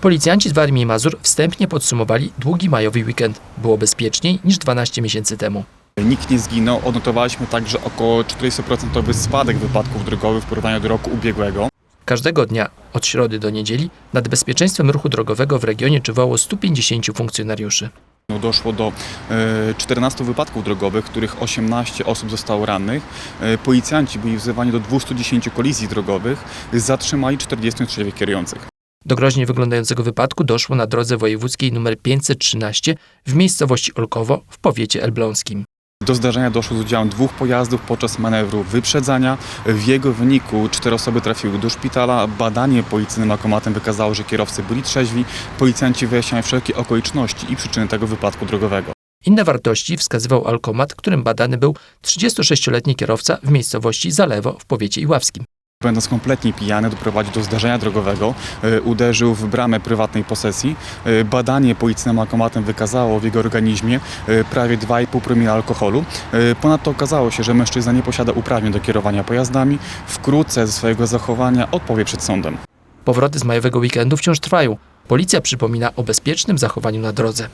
Policjanci z Warmii i Mazur wstępnie podsumowali długi majowy weekend. Było bezpieczniej niż 12 miesięcy temu. Nikt nie zginął. Odnotowaliśmy także około 40% spadek wypadków drogowych w porównaniu do roku ubiegłego. Każdego dnia, od środy do niedzieli, nad bezpieczeństwem ruchu drogowego w regionie czuwało 150 funkcjonariuszy. Doszło do e, 14 wypadków drogowych, w których 18 osób zostało rannych. E, Policjanci byli wzywani do 210 kolizji drogowych, zatrzymali 43 kierujących. Do groźnie wyglądającego wypadku doszło na drodze wojewódzkiej nr 513 w miejscowości Olkowo w powiecie elbląskim. Do zdarzenia doszło z udziałem dwóch pojazdów podczas manewru wyprzedzania. W jego wyniku cztery osoby trafiły do szpitala. Badanie policyjnym alkomatem wykazało, że kierowcy byli trzeźwi. Policjanci wyjaśniają wszelkie okoliczności i przyczyny tego wypadku drogowego. Inne wartości wskazywał alkomat, którym badany był 36-letni kierowca w miejscowości Zalewo w powiecie iławskim. Będąc kompletnie pijany, doprowadził do zdarzenia drogowego. E, Uderzył w bramę prywatnej posesji. E, Badanie policyjnym alkomatem wykazało w jego organizmie e, prawie 2,5 promila alkoholu. Ponadto okazało się, że mężczyzna nie posiada uprawnień do kierowania pojazdami. Wkrótce ze swojego zachowania odpowie przed sądem. Powroty z majowego weekendu wciąż trwają. Policja przypomina o bezpiecznym zachowaniu na drodze.